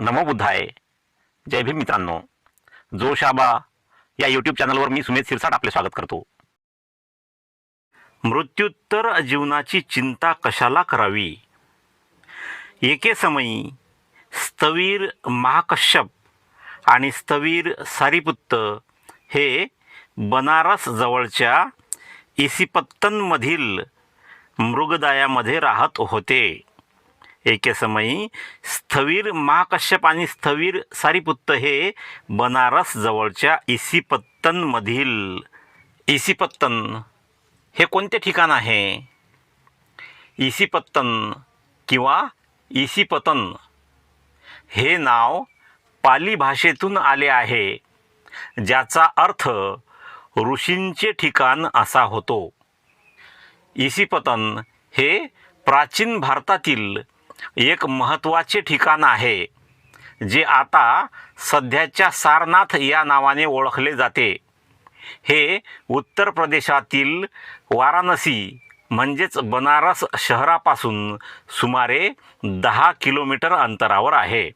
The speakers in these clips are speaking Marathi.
नमोबुद्धाय जय भीम मित्रांनो. जोशाबा या यूट्यूब चॅनलवर मी सुमेध सिरसाट आपले स्वागत करतो. मृत्युत्तर जीवनाची चिंता कशाला करावी? एके समयी स्थवीर महाकश्यप आणि स्थवीर सारीपुत्त हे बनारस जवळच्या इसिपत्तनमधील मृगदायामध्ये राहत होते. एके समयी स्थवीर महाकश्यप आणि स्थवीर सारीपुत्त हे बनारस जवळच्या इसिपत्तनमधील इसिपत्तन हे कोणते ठिकाण आहे? इसिपत्तन किंवा इसिपतन हे नाव पाली भाषेतून आले आहे ज्याचा अर्थ ऋषींचे ठिकाण असा होतो. इसिपतन हे प्राचीन भारतातील एक महत्त्वाचे ठिकाण आहे जे आता सध्याच्या सारनाथ या नावाने ओळखले जाते. हे उत्तर प्रदेशातील वाराणसी म्हणजेच बनारस शहरापासून सुमारे दहा किलोमीटर अंतरावर आहे.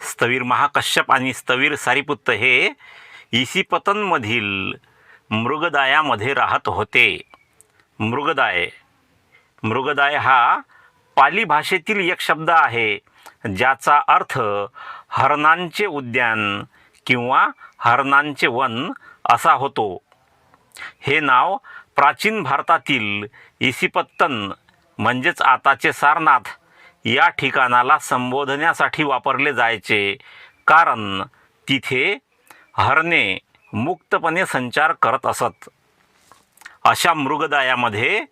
स्थवीर महाकश्यप आणि स्थवीर सारीपुत्त हे इसिपतनमधील मृगदायामध्ये राहत होते. मृगदाय मृगदाय हा पाली भाषेतील एक शब्द आहे ज्याचा अर्थ हरणांचे उद्यान किंवा हरणांचे वन असा होतो. हे नाव प्राचीन भारतातील इसिपत्तन म्हणजेच आताचे सारनाथ या ठिकाणाला संबोधण्यासाठी वापरले जायचे. कारण तिथे हरणे मुक्तपणे संचार करत असत. अशा मृगदायामध्ये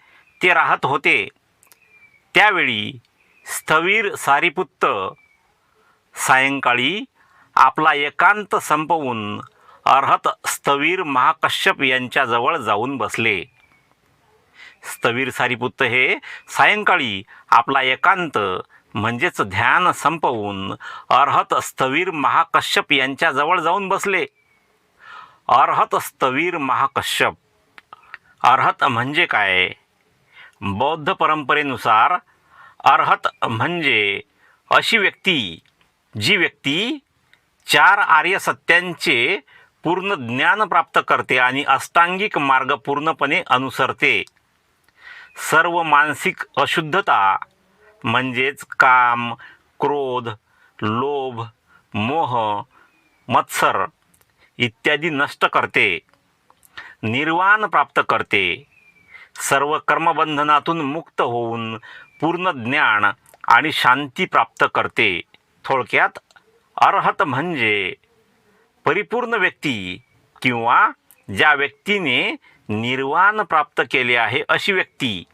ते राहत होते. त्यावेळी स्थवीर सारीपुत्त सायंकाळी आपला एकांत संपवून अर्हत स्थवीर महाकश्यप यांच्याजवळ जाऊन बसले. स्थवीर सारीपुत्त हे सायंकाळी आपला एकांत म्हणजेच ध्यान संपवून अर्हत स्थवीर महाकश्यप यांच्याजवळ जाऊन बसले. अर्हत स्थवीर महाकश्यप अर्हत म्हणजे काय? बौद्ध परंपरेनुसार अर्हत म्हणजे अशी व्यक्ती जी व्यक्ती चार आर्य सत्यांचे पूर्ण ज्ञान प्राप्त करते आणि अष्टांगिक मार्ग पूर्णपणे अनुसरते. सर्व मानसिक अशुद्धता म्हणजेच काम क्रोध लोभ मोह मत्सर इत्यादी नष्ट करते. निर्वाण प्राप्त करते. सर्व कर्मबंधनातून मुक्त होऊन पूर्ण ज्ञान आणि शांती प्राप्त करते. थोडक्यात अर्हत म्हणजे परिपूर्ण व्यक्ती किंवा ज्या व्यक्तीने निर्वाण प्राप्त केले आहे अशी व्यक्ती.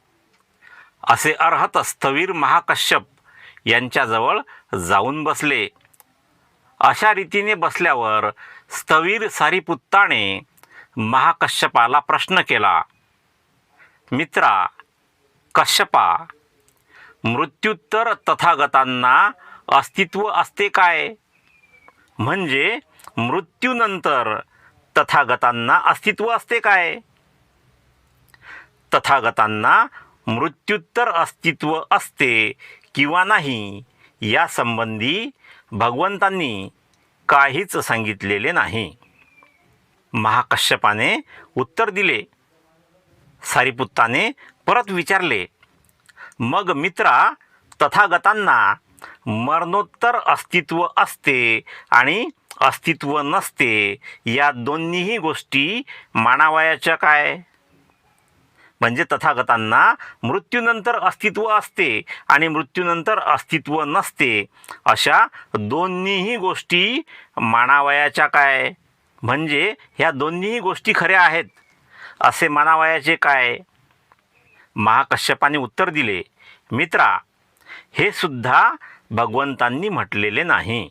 असे अर्हत स्थवीर महाकश्यप यांच्याजवळ जाऊन बसले. अशा रीतीने बसल्यावर स्थवीर सारीपुत्ताने महाकश्यपाला प्रश्न केला. मित्रा कश्यपा मृत्युत्तर तथागतांना अस्तित्व असते काय? म्हणजे मृत्यूनंतर तथागतांना अस्तित्व असते काय? तथागतांना मृत्युत्तर अस्तित्व असते किंवा नाही यासंबंधी भगवंतांनी काहीच सांगितलेले नाही. महाकश्यपाने उत्तर दिले. सारीपुत्ताने परत विचारले मग मित्रा तथागतांना मरणोत्तर अस्तित्व असते आणि अस्तित्व नसते. या दोन्हीही गोष्टी मानावयाच्या काय? म्हणजे तथागतांना मृत्यूनंतर अस्तित्व असते आणि मृत्यूनंतर अस्तित्व नसते. अशा दोन्हीही गोष्टी मानावयाच्या काय? म्हणजे ह्या दोन्हीही गोष्टी खऱ्या आहेत. असे मानावयाचे काय? महाकश्यपाने उत्तर दिले मित्रा हे सुद्धा भगवंतांनी म्हटलेले नाही.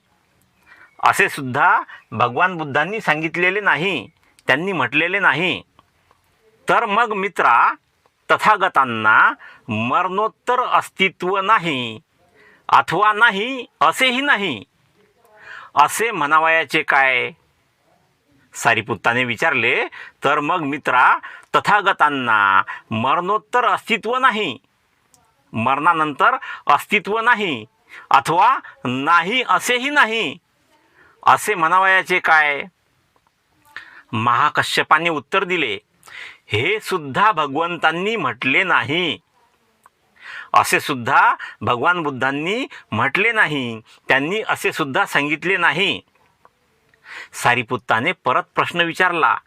असे सुद्धा भगवान बुद्धांनी सांगितलेले नाही त्यांनी म्हटलेले नाही. तर मग मित्रा तथागतांना मरणोत्तर अस्तित्व नाही अथवा नाही असेही नाही. असे म्हणावयाचे काय? सारीपुत्ताने विचारले तर मग मित्रा तथागतांना मरणोत्तर अस्तित्व नाही. मरणानंतर अस्तित्व नाही. अथवा नाही असेही नाही. असे म्हणावयाचे काय? महाकश्यपाने उत्तर दिले हे सुद्धा भगवंतांनी म्हटले नाही. असे सुद्धा भगवान बुद्धांनी म्हटले नाही. त्यांनी असे सुद्धा सांगितले नाही. सारीपुत्ताने परत प्रश्न विचारला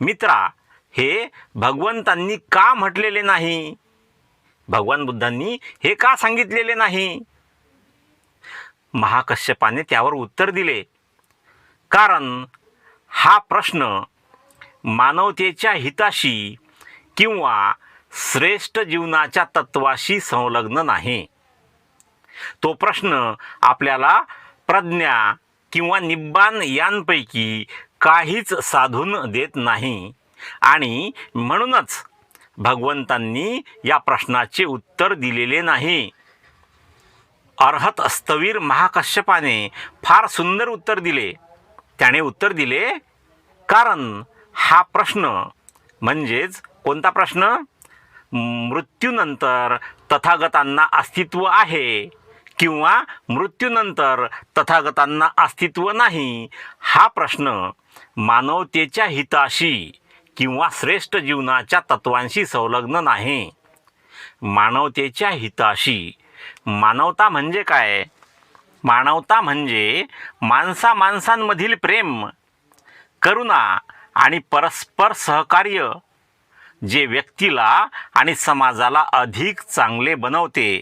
मित्रा हे भगवंतांनी का म्हटलेले नाही? भगवान बुद्धांनी हे का सांगितलेले नाही? महाकश्यपाने त्यावर उत्तर दिले कारण हा प्रश्न मानवतेच्या हिताशी किंवा श्रेष्ठ जीवनाच्या तत्वाशी संलग्न नाही. तो प्रश्न आपल्याला प्रज्ञा किंवा निब्बान यांपैकी काहीच साधून देत नाही. आणि म्हणूनच भगवंतांनी या प्रश्नाचे उत्तर दिलेले नाही. अर्हत स्थवीर महाकश्यपाने फार सुंदर उत्तर दिले. त्याने उत्तर दिले कारण हा प्रश्न म्हणजेच कोणता प्रश्न? मृत्यूनंतर तथागतांना अस्तित्व आहे. किंवा मृत्यूनंतर तथागतांना अस्तित्व नाही? हा प्रश्न मानवतेच्या हिताशी किंवा श्रेष्ठ जीवनाच्या तत्वांशी संलग्न नाही. मानवतेच्या हिताशी मानवता म्हणजे काय? मानवता म्हणजे माणसा माणसांमधील प्रेम करुणा आणि परस्पर सहकार्य जे व्यक्तीला आणि समाजाला अधिक चांगले बनवते.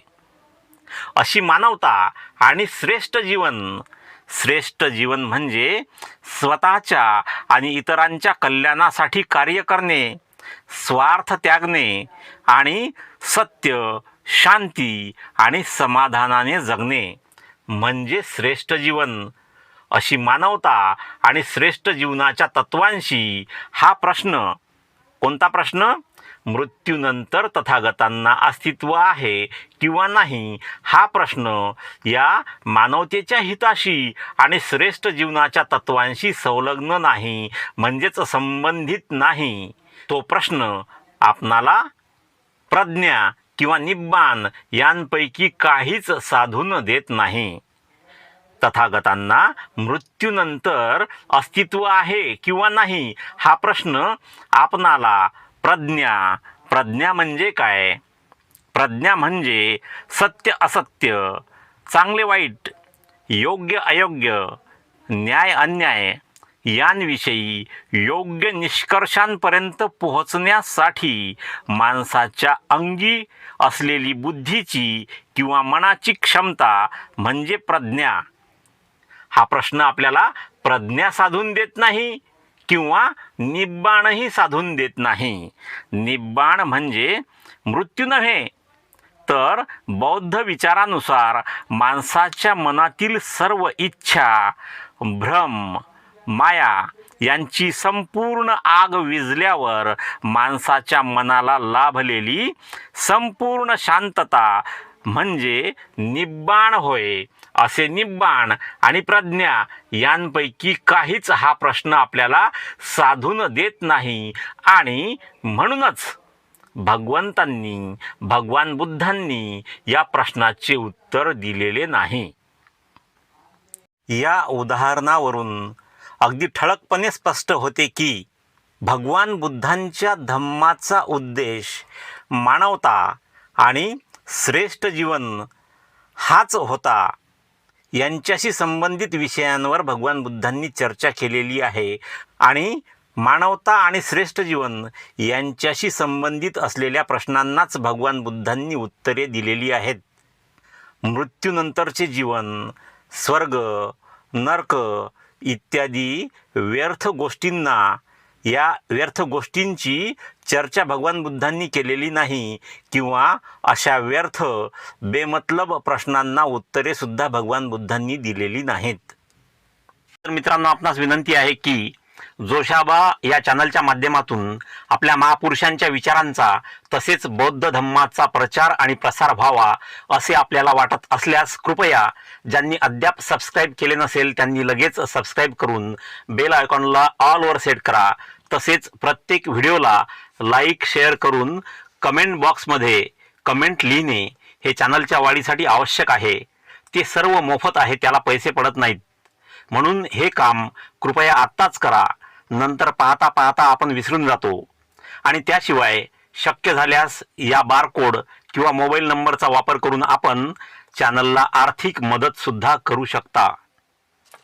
अशी मानवता आणि श्रेष्ठ जीवन. श्रेष्ठ जीवन म्हणजे स्वतःच्या आणि इतरांच्या कल्याणासाठी कार्य करणे स्वार्थ त्यागणे आणि सत्य शांती आणि समाधानाने जगणे. म्हणजे श्रेष्ठ जीवन. अशी मानवता आणि श्रेष्ठ जीवनाच्या तत्वांशी हा प्रश्न. कोणता प्रश्न? मृत्यूनंतर तथागतांना अस्तित्व आहे किंवा नाही हा प्रश्न या मानवतेच्या हिताशी आणि श्रेष्ठ जीवनाच्या तत्वांशी संलग्न नाही म्हणजेच संबंधित नाही. तो प्रश्न आपणाला प्रज्ञा किंवा निब्बान यांपैकी काहीच साधून देत नाही. तथागतांना मृत्यूनंतर अस्तित्व आहे किंवा नाही हा प्रश्न आपणाला प्रज्ञा. प्रज्ञा म्हणजे काय? प्रज्ञा म्हणजे सत्य असत्य चांगले वाईट योग्य अयोग्य न्याय अन्याय यांविषयी योग्य निष्कर्षांपर्यंत पोहोचण्यासाठी माणसाच्या अंगी असलेली बुद्धीची किंवा मनाची क्षमता म्हणजे प्रज्ञा. हा प्रश्न आपल्याला प्रज्ञा साधून देत नाही. किंवा निब्बाणही साधून देत नाही. निब्बाण म्हणजे मृत्यू नव्हे तर बौद्ध विचारानुसार माणसाच्या मनातील सर्व इच्छा भ्रम माया यांची संपूर्ण आग विजल्यावर माणसाच्या मनाला लाभलेली संपूर्ण शांतता म्हणजे निब्बाण होय. असे निब्बाण आणि प्रज्ञा यांपैकी काहीच हा प्रश्न आपल्याला साधून देत नाही. आणि म्हणूनच भगवंतांनी भगवान बुद्धांनी या प्रश्नाचे उत्तर दिलेले नाही. या उदाहरणावरून अगदी ठळकपणे स्पष्ट होते की भगवान बुद्धांच्या धम्माचा उद्देश मानवता आणि श्रेष्ठ जीवन हाच होता. यांच्याशी संबंधित विषयांवर भगवान बुद्धांनी चर्चा केलेली आहे. आणि मानवता आणि श्रेष्ठ जीवन यांच्याशी संबंधित असलेल्या प्रश्नांनाच भगवान बुद्धांनी उत्तरे दिलेली आहेत. मृत्यूनंतरचे जीवन स्वर्ग नर्क इत्यादी व्यर्थ गोष्टींना या व्यर्थ गोष्टींची चर्चा भगवान बुद्धांनी केलेली नाही किंवा अशा व्यर्थ बेमतलब प्रश्नांना उत्तरे सुद्धा भगवान बुद्धांनी दिलेली नाहीत. तर मित्रांनो आपणास विनंती आहे की जोशाबा या चॅनलच्या माध्यमातून आपल्या महापुरुषांच्या विचारांचा तसेच बौद्ध धम्माचा प्रचार आणि प्रसार व्हावा असे आपल्याला वाटत असल्यास कृपया ज्यांनी अद्याप सबस्क्राईब केले नसेल त्यांनी लगेच सबस्क्राईब करून बेल आयकॉनला ऑलवर सेट करा. तसेच प्रत्येक व्हिडिओला लाईक शेअर करून कमेंट बॉक्समध्ये कमेंट लिहिणे हे चॅनलच्या वाढीसाठी आवश्यक आहे. ते सर्व मोफत आहे त्याला पैसे पडत नाहीत. म्हणून हे काम कृपया आत्ताच करा. नंतर पाहता पाहता आपण विसरून जातो. आणि त्याशिवाय शक्य झाल्यास या बारकोड किंवा मोबाईल नंबरचा वापर करून आपण चॅनलला आर्थिक मदतसुद्धा करू शकता.